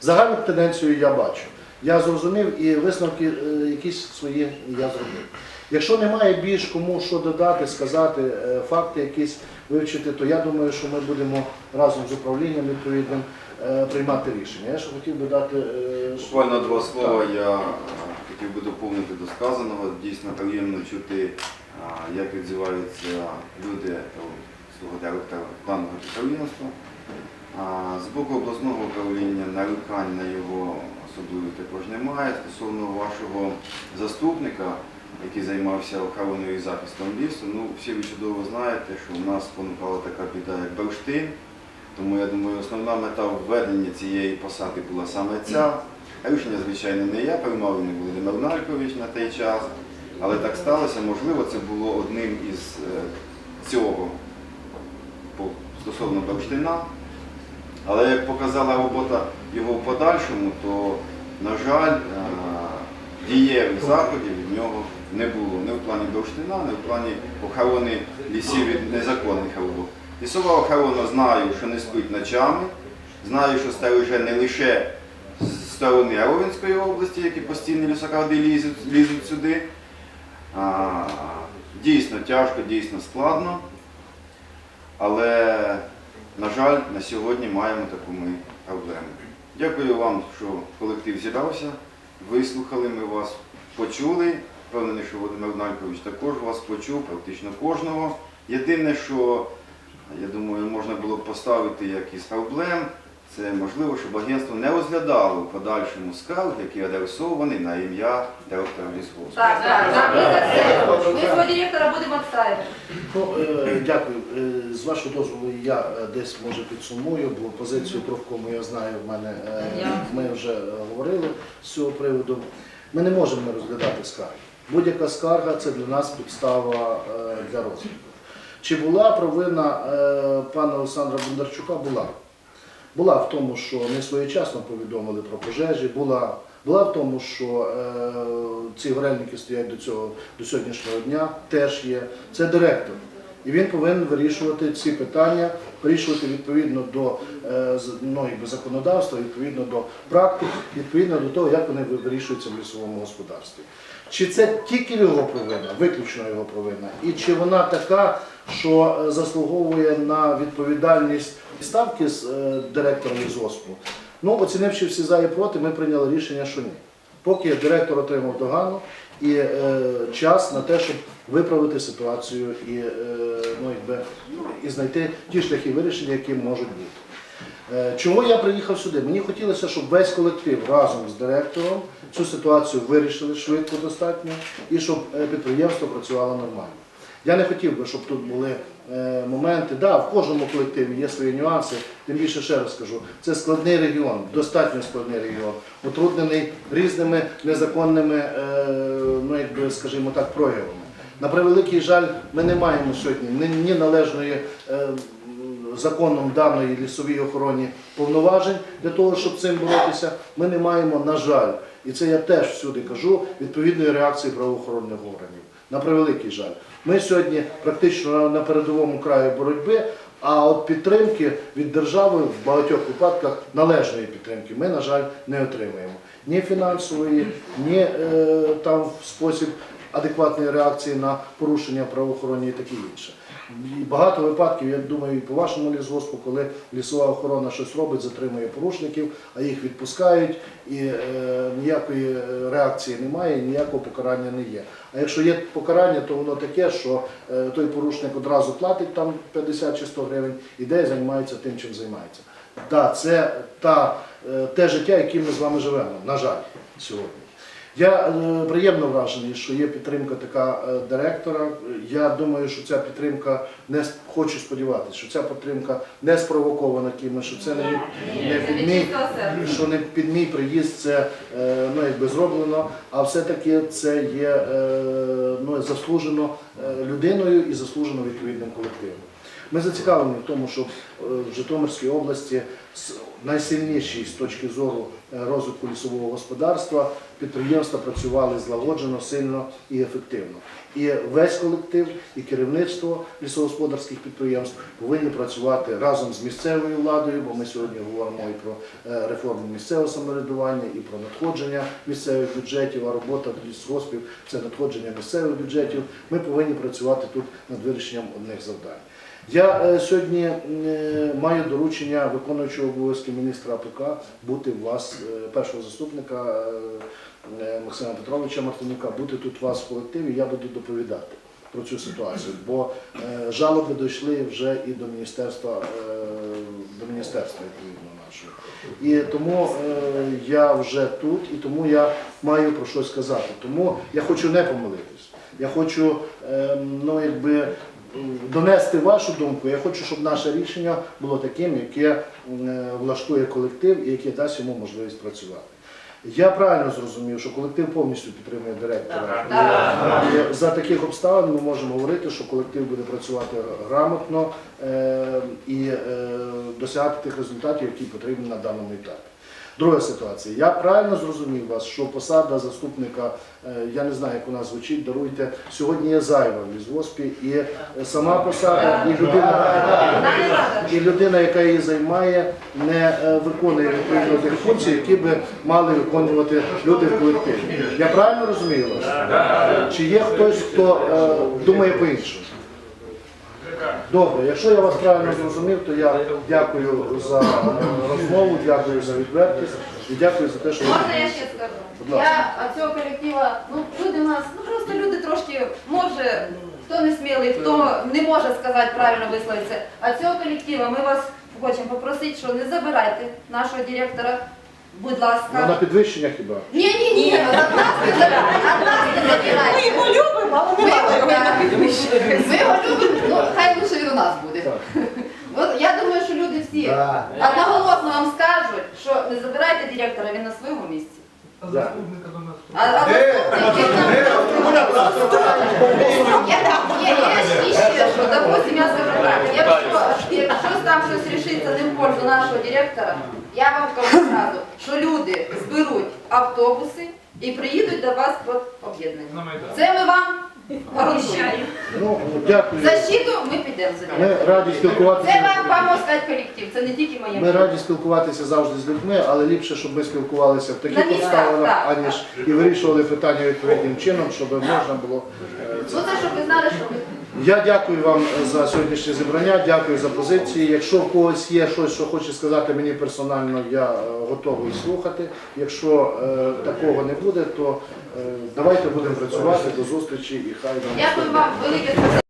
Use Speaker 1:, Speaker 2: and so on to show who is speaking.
Speaker 1: Загальну тенденцію я бачу. Я зрозумів і висновки е, якісь свої я зробив. Якщо немає більш кому що додати, сказати, е, факти якісь вивчити, то я думаю, що ми будемо разом з управлінням відповідним е, приймати рішення. Я ще хотів би дати
Speaker 2: Буквально два слова я хотів би доповнити до сказаного. Дійсно приємно чути, як відзиваються люди свого даного підприємства. З боку обласного управління нарікань на його особливо також немає. Стосовно вашого заступника, який займався охороною і захистом лісу, ну всі ви чудово знаєте, що у нас спонукала така біда, як Берштин. Тому я думаю, основна мета введення цієї посади була саме ця. Рішення, звичайно, не я приймав, не Володимир Наркович на той час. Але так сталося, можливо, це було одним із е, цього стосовно Берштина. Але як показала робота його в подальшому, то, на жаль, е, дієвих заходів від нього не було ні в плані Берштина, ні в плані охорони лісів від незаконних робот. Лісова охорона знаю, що не спить ночами, знаю, що стереже не лише з сторони Ровенської області, які постійно лісокради лізуть, лізуть сюди. Дійсно тяжко, дійсно складно. Але, на жаль, на сьогодні маємо таку ми проблему. Дякую вам, що колектив зібрався, вислухали ми вас, почули. Впевнений, що Володимир Наркович також вас почув, практично кожного. Єдине, що я думаю, можна було поставити як із проблем, це можливо, щоб агентство не розглядало в подальшому скарг, які адресовані на ім'я директора лісгоспу.
Speaker 3: Так, так, так, ми за це. Ми свого директора будемо відставити.
Speaker 1: Ну, е, дякую. Е, З вашого дозволу я е, десь може підсумую, бо позицію профкому я знаю, в мене е,
Speaker 3: Я.
Speaker 1: ми вже е, говорили з цього приводу. Ми не можемо не розглядати скарги. Будь-яка скарга це для нас підстава е, для розвитку. Чи була провина е, пана Олександра Бондарчука? Була. Була в тому, що не своєчасно повідомили про пожежі, була, була в тому, що е, ці горельники стоять до цього до сьогоднішнього дня, теж є. Це директор. І він повинен вирішувати ці питання, вирішувати відповідно до е, ну, законодавства, відповідно до практик, відповідно до того, як вони вирішуються в лісовому господарстві. Чи це тільки його провина, виключно його провина, і чи вона така, що е, заслуговує на відповідальність ставки з е, директором лісгоспу? Ну, оцінивши всі за і проти, ми прийняли рішення, що ні. Поки директор отримав догану і е, час на те, щоб виправити ситуацію і, е, ну, якби, і знайти ті шляхи вирішення, які можуть бути. Е, Чому я приїхав сюди? Мені хотілося, щоб весь колектив разом з директором цю ситуацію вирішили швидко достатньо і щоб е, підприємство працювало нормально. Я не хотів би, щоб тут були моменти. Да, в кожному колективі є свої нюанси. Тим більше ще раз скажу, це складний регіон, достатньо складний регіон, утруднений різними незаконними, ну якби скажімо так, проявами. На превеликий жаль, ми не маємо сьогодні ні, належної е, законом даної лісовій охороні повноважень для того, щоб цим боротися. Ми не маємо, на жаль, і це я теж всюди кажу, відповідної реакції правоохоронних органів. На превеликий жаль. Ми сьогодні практично на- передовому краю боротьби, а от підтримки від держави в багатьох випадках належної підтримки ми, на жаль, не отримуємо. Ні фінансової, ні е, там спосіб адекватної реакції на порушення правоохоронні і таке інше. І багато випадків, я думаю, і по вашому лісгоспу, коли лісова охорона щось робить, затримує порушників, а їх відпускають, і е, ніякої е, реакції немає, і ніякого покарання не є. А якщо є покарання, то воно таке, що е, той порушник одразу платить там 50 чи 100 гривень, іде і займається тим, чим займається. Так, це та, е, те життя, яким ми з вами живемо, на жаль, сьогодні. Я е, приємно вражений, що є підтримка така е, директора. Я думаю, що ця підтримка не хочу сподіватися, що ця підтримка не спровокована кимось, що це не, не під мій, що не під мій приїзд це е, ну, якби зроблено, а все-таки це є ну, заслужено людиною і заслужено відповідним колективом. Ми зацікавлені в тому, щоб е, в Житомирській області найсильніші з точки зору е, розвитку лісового господарства підприємства працювали злагоджено, сильно і ефективно. І весь колектив, і керівництво лісогосподарських підприємств повинні працювати разом з місцевою владою, бо ми сьогодні говоримо і про е, реформу місцевого самоврядування, і про надходження місцевих бюджетів, а робота лісгоспів це надходження місцевих бюджетів. Ми повинні працювати тут над вирішенням одних завдань. Я е, сьогодні е, маю доручення виконуючого обов'язки міністра АПК бути у вас, е, першого заступника Максима Петровича Мартинюка, бути тут у вас в колективі, я буду доповідати про цю ситуацію, бо жалоби дійшли вже і до міністерства, до міністерства відповідно нашого. І тому я вже тут, і тому я маю про щось сказати. Тому я хочу не помилитись. Я хочу е, ну, якби, донести вашу думку. Я хочу, щоб наше рішення було таким, яке е, влаштує колектив і яке дасть йому можливість працювати. Я правильно зрозумів, що колектив повністю підтримує директора.
Speaker 3: Так.
Speaker 1: І за таких обставин ми можемо говорити, що колектив буде працювати грамотно е, і е, досягати тих результатів, які потрібні на даному етапі. Друга ситуація. Я правильно зрозумів вас, що посада заступника, е, я не знаю, як вона звучить, даруйте, сьогодні є зайва в лісгоспі, і е, сама посада, і людина, і людина, яка її займає, не е, виконує відповідно тих функцій, які би мали виконувати люди в колективі. Я правильно розумію вас? Чи є хтось, хто думає по-іншому? Добре, якщо я вас правильно зрозумів, то я дякую за розмову, дякую за відвертість і дякую за те, що ви
Speaker 3: Можна я ще скажу?
Speaker 1: Будь ласка.
Speaker 3: Я а цього колектива, ну люди у нас, ну просто люди трошки, може, хто не смілий, хто не може сказати правильно висловитися. А цього колектива ми вас хочемо попросити, що не забирайте нашого директора, будь
Speaker 1: Ну, на підвищення хіба?
Speaker 3: Ні, ні, ні, від нас не забирайте, нас не
Speaker 4: Ми
Speaker 3: забирайте.
Speaker 4: його любимо, але
Speaker 3: Ми
Speaker 4: не
Speaker 3: його,
Speaker 4: його на підвищення.
Speaker 3: Ми його любимо, ну хай лише він у нас буде.
Speaker 1: Так.
Speaker 3: От я думаю, що люди всі одноголосно вам скажуть, що не забирайте директора, він на своєму місці.
Speaker 1: Дякую.
Speaker 3: А, а заступник, він там- Є, є, є ще що, допустим, я скажу так, якщо, якщо там щось не нашого директора, я вам кажу одразу, що люди зберуть автобуси і приїдуть до вас в об'єднання. Це ми вам гарантуємо.
Speaker 1: Ну, дякую.
Speaker 3: Защиту ми підемо за
Speaker 1: Ми
Speaker 3: директора.
Speaker 1: раді спілкуватися.
Speaker 3: Це вам вам сказати колектив, це не тільки моє.
Speaker 1: Ми раді спілкуватися завжди з людьми, але ліпше, щоб ми спілкувалися в
Speaker 3: На
Speaker 1: таких
Speaker 3: місцях,
Speaker 1: обставинах,
Speaker 3: так,
Speaker 1: аніж і вирішували питання відповідним чином, щоб можна було. е, це.
Speaker 3: Ну це щоб ви знали, що ви
Speaker 1: Я дякую вам за сьогоднішнє зібрання, дякую за позиції. Якщо в когось є щось, що хоче сказати мені персонально, я е, готовий слухати. Якщо е, такого не буде, то е, давайте будемо працювати до зустрічі і хай нам
Speaker 3: Дякую вам велике.